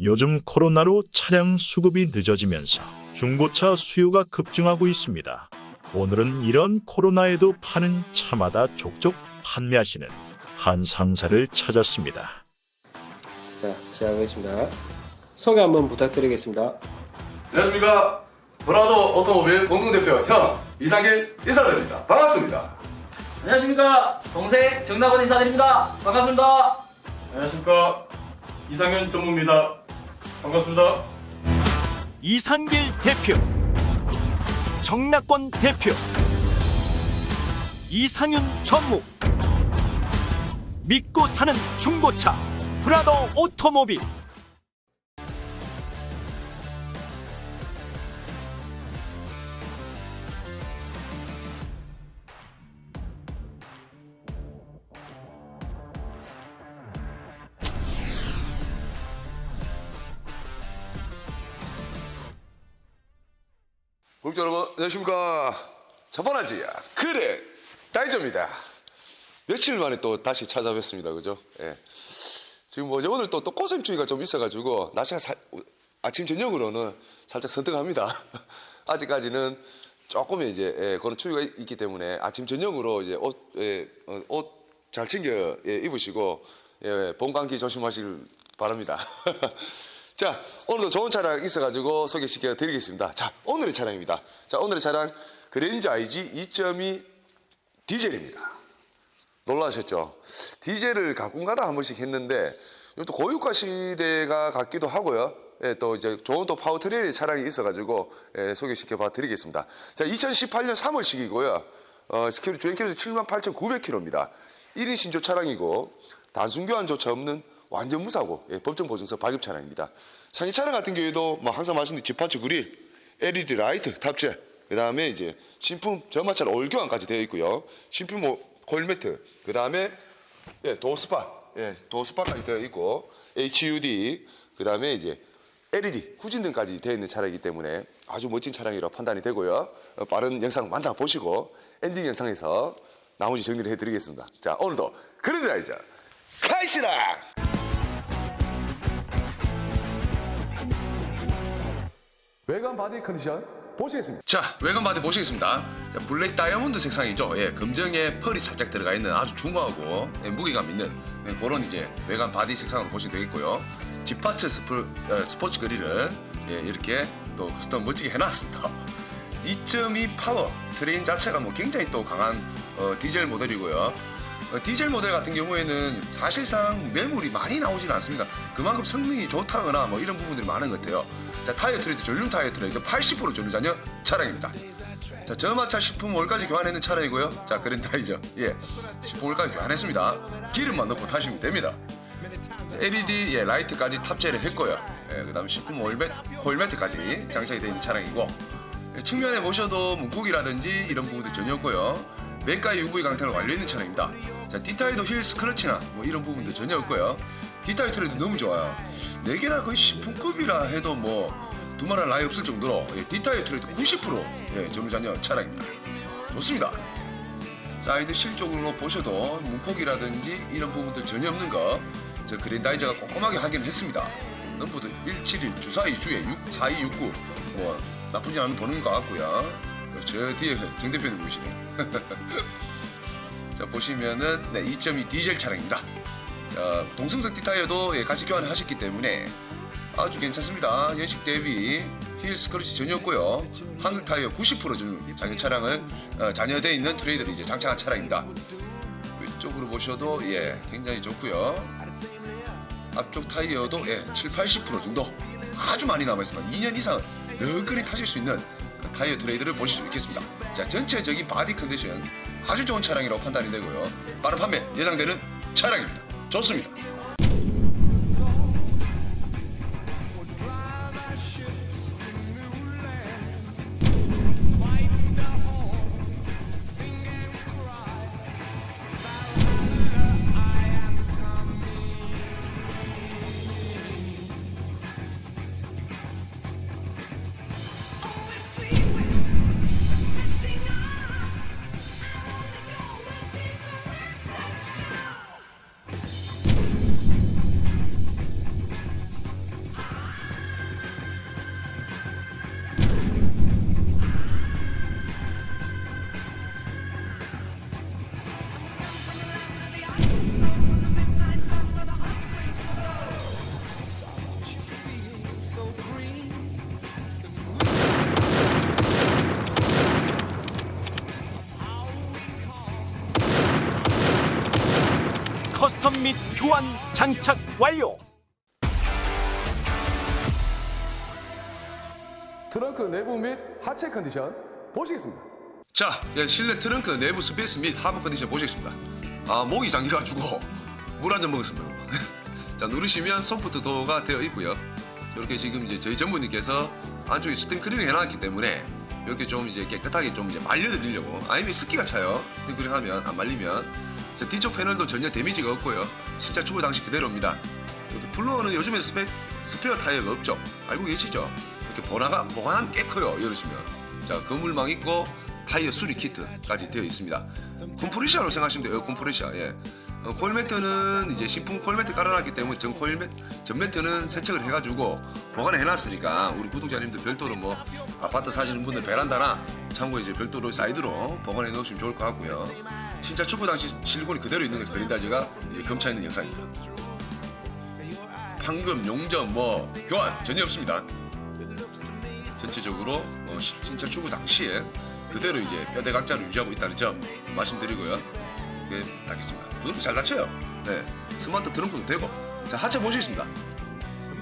요즘 코로나로 차량 수급이 늦어지면서 중고차 수요가 급증하고 있습니다. 오늘은 이런 코로나에도 파는 차마다 족족 판매하시는 한 상사를 찾았습니다. 자, 시작하겠습니다. 소개 한번 부탁드리겠습니다. 안녕하십니까 브라더 오토모빌 공동대표 형 이상길 인사드립니다 반갑습니다 안녕하십니까 동생 정나건 인사드립니다 반갑습니다 안녕하십니까 이상현 전무입니다 반갑습니다 이상길 대표, 정낙권 대표, 이상윤 전무, 믿고 사는 중고차 브라더 오토모빌. 구독자 여러분 안녕하십니까? 저번하지야. 그래. 다이저입니다. 며칠 만에 또 다시 찾아뵙습니다. 그죠? 예. 지금 뭐 오늘 또, 또 꽃샘추위가 좀 있어가지고 날씨가 사- 아침 저녁으로는 살짝 선택합니다. 아직까지는 조금의 이제 예, 그런 추위가 있- 있기 때문에 아침 저녁으로 이제 예, 어, 옷잘 챙겨 예, 입으시고 예, 봄 감기 조심하시길 바랍니다. 자 오늘도 좋은 차량 있어가지고 소개시켜 드리겠습니다. 자 오늘의 차량입니다. 자 오늘의 차량 그랜저 IG 2.2 디젤입니다. 놀라셨죠? 디젤을 가끔 가다 한 번씩 했는데 이것도 고유가 시대가 같기도 하고요. 예, 또 이제 좋은 또 파워트레인 차량이 있어가지고 예, 소개시켜 봐 드리겠습니다. 자, 2018년 3월식이고요. 어, 스케일 주행 킬로수 78,900km입니다. 1인 신조 차량이고 단순 교환조차 없는 완전 무사고 예, 법정 보증서 발급 차량입니다. 상위 차량 같은 경우에도 뭐 항상 말씀드린 지파츠 그릴, LED 라이트 탑재, 그 다음에 이제 신품 전마찰 올 교환까지 되어 있고요. 신품 뭐 콜매트, 그 다음에 예, 도스파, 예, 도스파까지 되어 있고 HUD, 그 다음에 이제 LED 후진등까지 되어 있는 차량이기 때문에 아주 멋진 차량이라고 판단이 되고요. 어, 빠른 영상 만나보시고 엔딩 영상에서 나머지 정리를 해드리겠습니다. 자 오늘도 그래드라이저 카이시다. 외관 바디 컨디션 보시겠습니다. 자 외관 바디 보시겠습니다. 자, 블랙 다이아몬드 색상이죠. 예, 금정에 펄이 살짝 들어가 있는 아주 중후하고 예, 무게감 있는 예, 그런 이제 외관 바디 색상으로 보시면 되겠고요. 지파츠 스포, 어, 스포츠 그릴을 예, 이렇게 또 커스텀 멋지게 해놨습니다. 2.2 파워 트레인 자체가 뭐 굉장히 또 강한 어, 디젤 모델이고요. 어, 디젤 모델 같은 경우에는 사실상 매물이 많이 나오진 않습니다. 그만큼 성능이 좋다거나 뭐 이런 부분들이 많은 것 같아요. 자 타이어 트레이드 전륜 타이어 트레이드 80% 전류 잔여 차량입니다. 자 저마차 식품 월까지 교환했는 차량이고요. 자 그랜다이저 예 식품 월까지 교환했습니다. 기름만 넣고 타시면 됩니다. LED 예, 라이트까지 탑재를 했고요. 예, 그다음 식품 월매트, 콜매트까지 장착이 되어 있는 차량이고 예, 측면에 보셔도 문콕이라든지 이런 부분들 전혀 없고요. 맥가의 UV 강탄을 완료했는 차량입니다. 자, 디타이도 휠 스크러치나 뭐 이런 부분들 전혀 없고요. 디타이 트레도 너무 좋아요. 네 개 다 거의 신품급이라 해도 뭐 두말할 나위 없을 정도로 예, 디타이 트레도 90% 예, 전후잔여 차량입니다. 좋습니다. 사이드 실 쪽으로 보셔도 문콕이라든지 이런 부분들 전혀 없는 거 저 그랜다이저가 꼼꼼하게 확인을 했습니다. 넘버도 171 주사위 주에 6 4269 뭐 나쁘지 않은 번호인 것 같고요. 저 뒤에 정 대표님 보시네. 자 보시면은 네, 2.2 디젤 차량입니다. 자 동승석 디타이어도 예, 같이 교환을 하셨기 때문에 아주 괜찮습니다. 연식 대비 휠 스크래치 전혀 없고요. 한국 타이어 90% 전후 장애 차량을 어, 잔여되어 있는 트레이드를 이제 장착한 차량입니다. 왼쪽으로 보셔도 예 굉장히 좋고요. 앞쪽 타이어도 예 7, 80% 정도 아주 많이 남아 있습니다. 2년 이상 너끈히 타실 수 있는 그 타이어 트레이드를 보실 수 있겠습니다. 자 전체적인 바디 컨디션 아주 좋은 차량이라고 판단이 되고요. 빠른 판매 예상되는 차량입니다. 좋습니다. 장착 완료. 트렁크 내부 및 하체 컨디션 보시겠습니다. 자, 예, 실내 트렁크 내부 스페이스 및 하부 컨디션 보시겠습니다. 아, 목이 잠겨가지고 물 한 잔 먹었습니다. 자, 누르시면 소프트 도어가 되어 있고요. 이렇게 지금 이제 저희 전무님께서 안쪽에 스팀크링 해놨기 때문에 이렇게 좀 이제 깨끗하게 좀 이제 말려드리려고 아니면 습기가 차요. 스팀크링 하면 안 말리면 자, 뒤쪽 패널도 전혀 데미지가 없고요. 진짜 출고 당시 그대로입니다. 이렇게 플로어는 요즘에 스페, 스페어 타이어가 없죠. 알고 계시죠? 이렇게 보나가 보관하면 꽤 커요. 열으시면. 자, 그물망 있고 타이어 수리 키트까지 되어 있습니다. 콤프레셔로 생각하시면 돼요. 콤프레셔. 예. 어, 콜매트는 이제 신품 콜매트 깔아놨기 때문에 전 콜매 전 매트는 세척을 해가지고 보관을 해놨으니까 우리 구독자님들 별도로 뭐 아파트 사시는 분들 베란다나 창고에 이제 별도로 사이드로 보관해 놓으시면 좋을 것 같고요. 진짜 축구 당시 실리콘이 그대로 있는 거 그린다지가 이제 검차 있는 영상입니다. 판금, 용접, 뭐 교환 전혀 없습니다. 전체적으로 어, 시- 진짜 출고 당시에 그대로 이제 뼈대 각자를 유지하고 있다는 점 말씀드리고요. 예, 닫겠습니다. 부드럽게 잘 닫혀요. 네, 스마트 트렁크도 되고. 자 하체 보시겠습니다.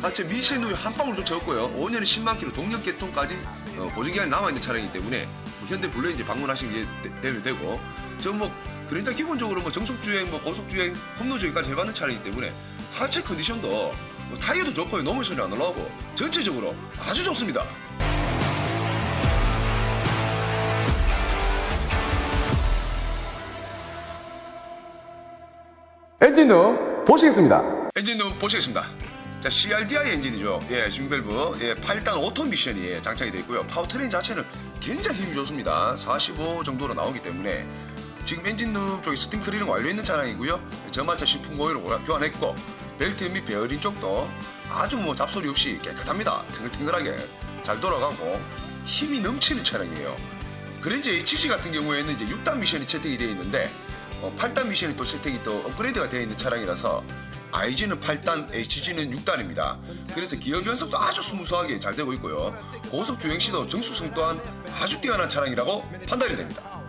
하체 미션 후에 한 방울조차 없고요. 5년에 10만 킬로 동력 개통까지 어, 보증기간이 남아있는 차량이기 때문에 뭐 현대 방문하시면 되- 되면 되고 저뭐 그린자 기본적으로 뭐 정속주행, 뭐 고속주행, 험로주행까지 해봤는 차량이기 때문에 하체 컨디션도 뭐 타이어도 좋고요. 소리 안 올라오고 전체적으로 아주 좋습니다. 엔진룸 보시겠습니다. 엔진룸 보시겠습니다. 자, CRDI 엔진이죠. 예, 싱벨브. 예, 8단 오토 미션이 장착이 되어 있고요. 파워트레인 자체는 굉장히 힘이 좋습니다. 45 정도로 나오기 때문에 지금 엔진룸 쪽에 스팀 클리닝 완료 있는 차량이고요. 전마차 신품 고유로 교환했고 벨트 및 베어링 쪽도 아주 뭐 잡소리 없이 깨끗합니다. 탱글탱글하게 잘 돌아가고 힘이 넘치는 차량이에요. 그랜저 HG 같은 경우에는 이제 6단 미션이 채택이 되어 있는데 어, 8단 미션이 또 채택이 또 업그레이드가 되어 있는 차량이라서 IG는 8단, HG는 6단입니다. 그래서 기어 변속도 아주 스무스하게 잘 되고 있고요. 고속 주행 시도 정수성 또한 아주 뛰어난 차량이라고 판단이 됩니다.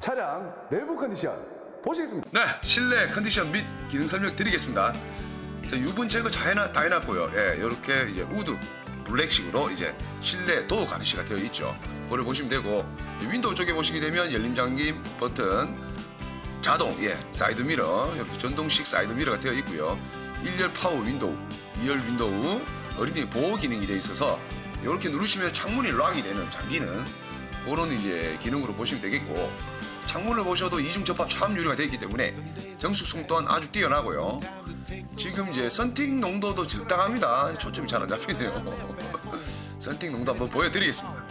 차량 내부 컨디션 보시겠습니다. 네, 실내 컨디션 및 기능 설명 드리겠습니다. 자, 유분 제거 다, 해놔, 다 해놨고요. 예, 이렇게 이제 우드 블랙식으로 이제 실내 도어 가르시가 되어 있죠. 그걸 보시면 되고 이 윈도우 쪽에 보시게 되면 열림 잠김 버튼, 자동, 예, 사이드 미러 이렇게 전동식 사이드 미러가 되어 있고요. 1열 파워 윈도우, 2열 윈도우 어린이 보호 기능이 되어 있어서 이렇게 누르시면 창문이 락이 되는 잠기는 그런 이제 기능으로 보시면 되겠고 창문을 보셔도 이중 접합 차음 유리가 되어 있기 때문에 정숙성 또한 아주 뛰어나고요. 지금 이제 선팅 농도도 적당합니다. 초점이 잘 안 잡히네요. 선팅 농도 한번 보여드리겠습니다.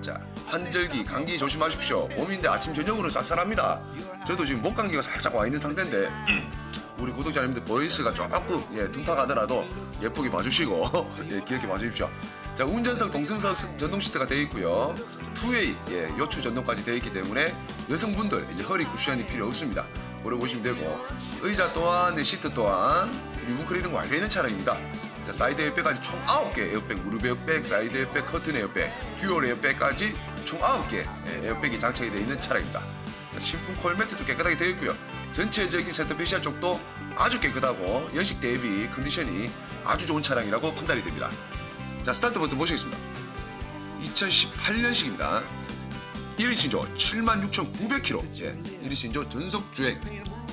자, 환절기, 감기 조심하십시오. 봄인데 아침 저녁으로 쌀쌀합니다. 저도 지금 목 감기가 살짝 와 있는 상태인데 우리 구독자님들 보이스가 조금 예, 둔탁하더라도 예쁘게 봐주시고 예, 귀엽게 봐주십시오. 자, 운전석 동승석 전동 시트가 되어 있고요. 투웨이 예, 요추 전동까지 되어 있기 때문에 여성분들 이제 허리 쿠션이 필요 없습니다. 고려 보시면 되고 의자 또한 네, 시트 또한 클리닝 완료 있는 차량입니다. 자, 사이드 에어백까지 총 9개 에어백, 무릎 에어백, 사이드 에어백, 커튼 에어백, 듀얼 에어백까지 총 9개 예, 에어백이 장착이 되어 있는 차량입니다. 자, 신품 콜 매트도 깨끗하게 되어 있고요. 전체적인 센터페시아 쪽도 아주 깨끗하고 연식 대비 컨디션이 아주 좋은 차량이라고 판단이 됩니다. 자, 스타트 버튼 보시겠습니다. 2018년식입니다. 1인 신조 76,900km. 예, 1인 신조 전속 주행.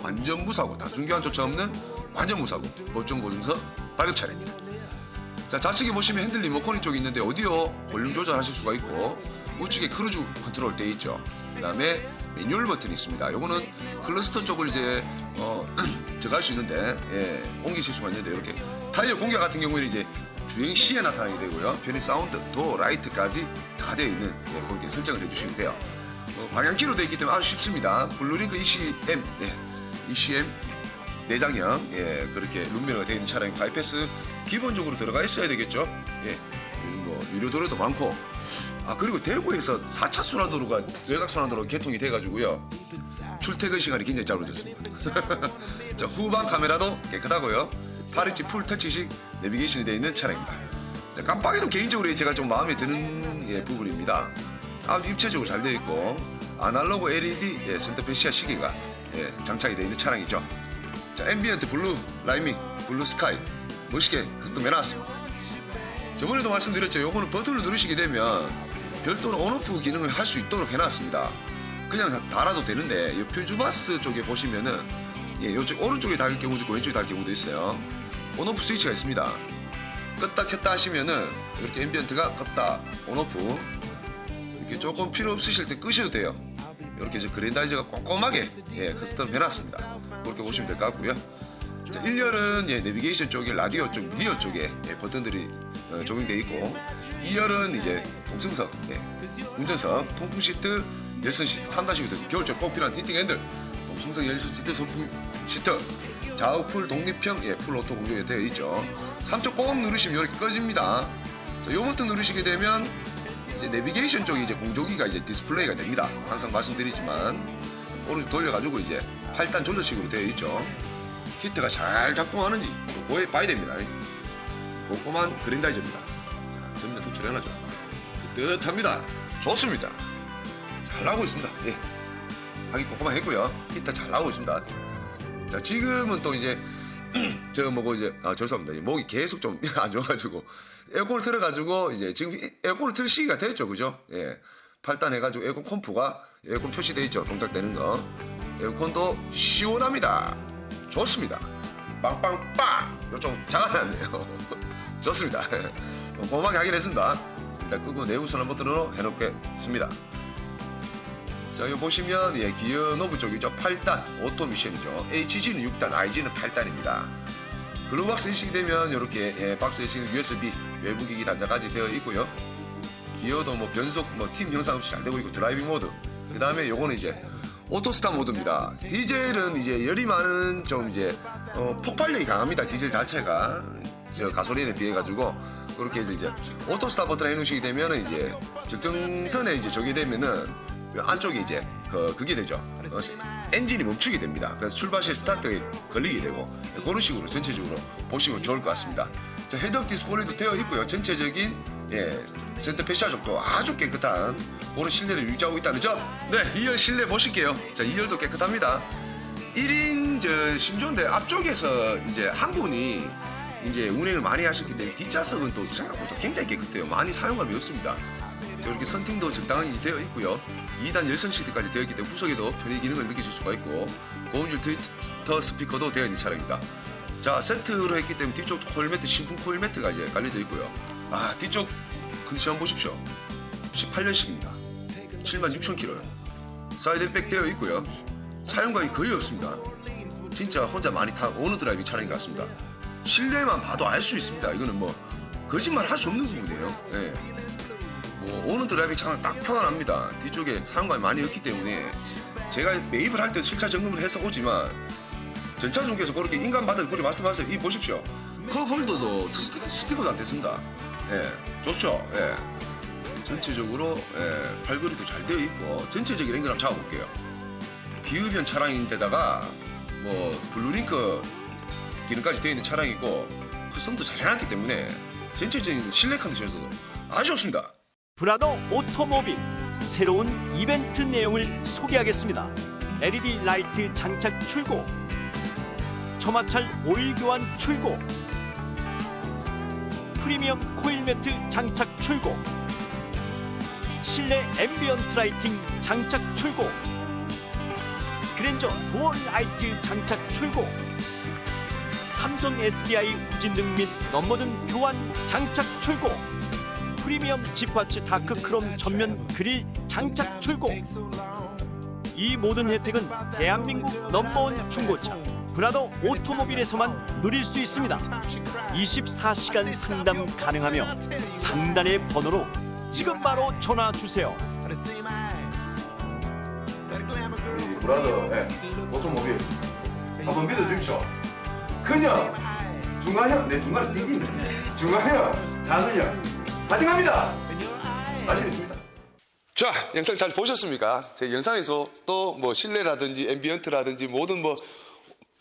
완전 무사고 단순 교환조차 없는 완전 무사고 법정 보증서 발급 차량입니다. 자 좌측에 보시면 핸들 리모컨이 쪽이 있는데 오디오 볼륨 조절하실 수가 있고 우측에 크루즈 컨트롤 돼 있죠. 그다음에 매뉴얼 버튼이 있습니다. 요거는 클러스터 쪽을 이제 어 저갈 수 있는데 예, 옮기실 수가 있는데 이렇게 타이어 공개 같은 경우에는 이제 주행 시에 나타나게 되고요. 편의 사운드, 도, 라이트까지 다 되어 있는 예, 그렇게 설정을 해주시면 돼요. 어, 방향키로 되어 있기 때문에 아주 쉽습니다. 블루링크 ECM, 네, ECM 내장형 예 그렇게 룸미러가 되어 있는 차량이 하이패스 기본적으로 들어가 있어야 되겠죠 예뭐 유료 도로도 많고 아 그리고 대구에서 4차 순환도로가 외곽 순환도로 개통이 돼가지고요 출퇴근 시간이 굉장히 짧아졌습니다 자 후방 카메라도 깨끗하고요 8인치 풀 터치식 내비게이션이 되어 있는 차량입니다 자 깜빡이도 개인적으로 제가 좀 마음에 드는 예, 부분입니다 아주 입체적으로 잘 되어 있고 아날로그 LED 예, 센터페시아 시계가 예, 장착이 되어 있는 차량이죠. 자, 앰비언트 블루 라이밍, 블루 스카이 멋있게 커스텀 해놨습니다. 저번에도 말씀드렸죠. 요거는 버튼을 누르시게 되면 별도로 온오프 기능을 할 수 있도록 해놨습니다. 그냥 달아도 되는데 이 퓨즈바스 쪽에 보시면은 예, 요쪽 오른쪽에 달릴 경우도 있고 왼쪽에 달릴 경우도 있어요. 온오프 스위치가 있습니다. 껐다 켰다 하시면은 이렇게 앰비언트가 껐다 온오프 이렇게 조금 필요 없으실 때 끄셔도 돼요. 이렇게 이제 그랜다이저가 꼼꼼하게 예, 커스텀 해놨습니다. 그렇게 보시면 될 것 같고요. 자, 1열은 예, 내비게이션 쪽에 라디오 쪽, 미디어 쪽에 예, 버튼들이 어, 적용되어 있고 2열은 이제 동승석, 예, 운전석, 통풍 시트, 열선 시트, 3-5등 겨울철 꼭 필요한 히팅 핸들, 동승석 열선 시트, 선풍 시트, 좌우 풀 독립형 예, 풀 오토 공조가 되어 있죠. 3쪽 꼭 누르시면 이렇게 꺼집니다. 자, 요 버튼 누르시게 되면 이제 내비게이션 쪽이 이제 공조기가 이제 디스플레이가 됩니다. 항상 말씀드리지만 오른쪽 돌려가지고 이제 8단 조절식으로 되어 있죠. 히트가 잘 작동하는지 보여 봐야 됩니다. 꼼꼼한 그린다이저입니다. 자, 전면 도출해놔죠. 뜨뜻합니다. 좋습니다. 잘 나오고 있습니다. 예. 하기 꼼꼼하게 했고요. 히트 잘 나오고 있습니다. 자, 지금은 또 이제 저 뭐고 이제 아 죄송합니다. 이 목이 계속 좀 안 좋아가지고 에어컨을 틀어가지고 이제 지금 에어컨을 틀 시기가 됐죠, 그죠? 예. 8단 해가지고 에어컨 컴프가 에어컨 표시돼 있죠, 동작되는 거. 에어컨도 시원합니다. 좋습니다. 빵빵빵. 요좀 작아놨네요. 좋습니다. 꼼꼼하게 하긴 했습니다. 일단 끄고 내부 순환 버튼으로 해놓겠습니다. 자, 여기 보시면 예, 기어 노브 쪽이죠. 8단 오토 미션이죠. HG는 6단, IG는 8단입니다. 글루박스 인식이 되면 이렇게 예, 박스에 있는 USB 외부 기기 단자까지 되어 있고요. 기어도 뭐 변속 뭐팀 형상 없이 잘 되고 있고 드라이빙 모드. 그 다음에 요거는 이제 오토스타 모드입니다. 디젤은 이제 열이 많은 좀 이제 어, 폭발력이 강합니다. 디젤 자체가 저 가솔린에 비해 가지고 그렇게 해서 이제 오토스타 버튼 해놓으시게 되면은 이제 적정선에 이제 저게 되면은 안쪽에 이제 그 그게 되죠. 어, 엔진이 멈추게 됩니다. 그래서 출발 시 스타트에 걸리게 되고 그런 식으로 전체적으로 보시면 좋을 것 같습니다. 자 헤드업 디스플레이도 되어 있고요. 전체적인 예 센터 패시아 쪽도 아주 깨끗한 그런 실내를 유지하고 있다는 점. 네 2열 실내 보실게요. 자 2열도 깨끗합니다. 1인 저 신조인데 앞쪽에서 이제 한 분이 이제 운행을 많이 하셨기 때문에 뒷좌석은 또 생각보다 굉장히 깨끗해요. 많이 사용감이 없습니다. 자, 이렇게 선팅도 적당하게 되어 있고요. 2단 열선 시트까지 되어 있기 때문에 후석에도 편의 기능을 느끼실 수가 있고 고음질 트위터 스피커도 되어 있는 차량입니다. 자 세트로 했기 때문에 뒤쪽 코일 매트 신품 코일 매트가 이제 깔려져 있고요. 아 뒤쪽 컨디션 보십시오. 18년식입니다. 76,000km. 사이드백 되어 있고요. 사용감이 거의 없습니다. 진짜 혼자 많이 탄 오너 드라이빙 차량인 것 같습니다. 실내만 봐도 알 수 있습니다. 이거는 뭐 거짓말 할 수 없는 부분이에요. 예. 뭐 오는 드라이빙 차량 딱 편안합니다. 뒤쪽에 사용감이 많이 없기 때문에 제가 매입을 할 때 실차 점검을 해서 오지만 전차 중에서 그렇게 인간받을 그렇게 말씀하세요. 이 보십시오. 컵 홀더도 스티, 스티커도 안 됐습니다. 예, 좋죠. 예. 전체적으로 예, 팔걸이도 잘 되어 있고 전체적인 앵글 한번 잡아볼게요. 비흡연 차량인데다가 뭐 블루링크 기능까지 되어 있는 차량이고 쿠션도 잘 해놨기 때문에 전체적인 실내 컨디션에서도 아주 좋습니다. 브라더 오토모빌 새로운 이벤트 내용을 소개하겠습니다. LED 라이트 장착 출고, 처마찰 오일 교환 출고, 프리미엄 코일 매트 장착 출고, 실내 앰비언트 라이팅 장착 출고, 그랜저 도어 라이트 장착 출고, 삼성 SDI 후진등 및 넘버등 교환 장착 출고. 프리미엄 지파츠 다크 크롬 전면 그릴 장착 출고 이 모든 혜택은 대한민국 넘버원 중고차 브라더 오토모빌에서만 누릴 수 있습니다 24시간 상담 가능하며 상단의 번호로 지금 바로 전화 주세요 브라더, 예, 오토모빌. 한번 믿어주십시오. 큰형, 중간형, 내 중간에 띵기네. 중간형, 작은형. 파이팅합니다. 자신 있습니다. 자, 영상 잘 보셨습니까? 제 영상에서 또 뭐 실내라든지 앰비언트라든지 모든 뭐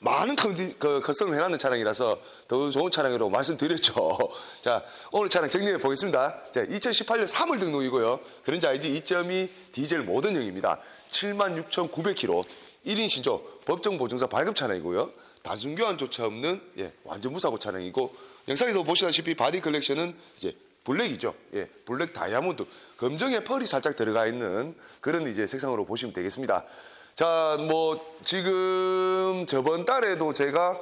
많은 컨디, 그, 커스텀을 해놨는 차량이라서 더 좋은 차량으로 말씀드렸죠. 자, 오늘 차량 정리해 보겠습니다. 자, 2018년 3월 등록이고요. 그런지 알지 2.2 디젤 모던형입니다. 76,900km, 1인 신조, 법정 보증서 발급 차량이고요. 단순 교환조차 없는 예, 완전 무사고 차량이고 영상에서 보시다시피 바디 컬렉션은 이제 블랙이죠. 예, 블랙 다이아몬드 검정에 펄이 살짝 들어가 있는 그런 이제 색상으로 보시면 되겠습니다. 자, 뭐 지금 저번 달에도 제가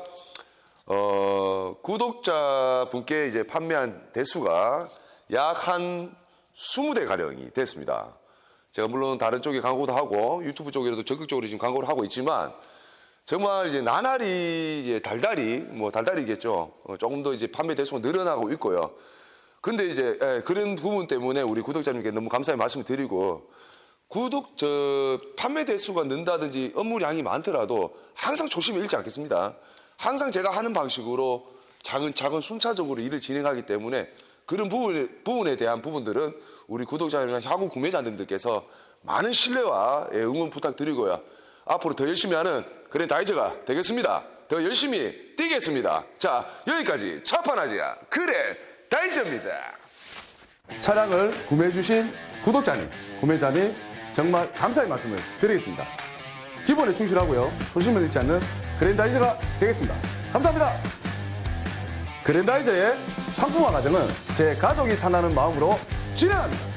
어, 구독자 분께 이제 판매한 대수가 약 한 20대 가량이 됐습니다. 제가 물론 다른 쪽에 광고도 하고 유튜브 쪽에도 적극적으로 지금 광고를 하고 있지만 정말 이제 나날이 이제 달달이 뭐 달달이겠죠. 어, 조금 더 이제 판매 대수가 늘어나고 있고요. 근데 이제 예, 그런 부분 때문에 우리 구독자님께 너무 감사의 말씀을 드리고 구독 저 판매 대수가 는다든지 업무량이 많더라도 항상 조심을 잃지 않겠습니다. 항상 제가 하는 방식으로 작은 작은 순차적으로 일을 진행하기 때문에 그런 부분에, 부분에 대한 부분들은 우리 구독자님이나 향후 구매자님들께서 많은 신뢰와 예, 응원 부탁드리고요. 앞으로 더 열심히 하는 그런 다이저가 되겠습니다. 더 열심히 뛰겠습니다. 자 여기까지 차판하지야 그래 다이저입니다. 차량을 구매해 주신 구독자님, 구매자님 정말 감사의 말씀을 드리겠습니다. 기본에 충실하고요. 초심을 잃지 않는 그랜다이저가 되겠습니다. 감사합니다. 그랜다이저의 상품화 과정은 제 가족이 탐나는 마음으로 진행합니다.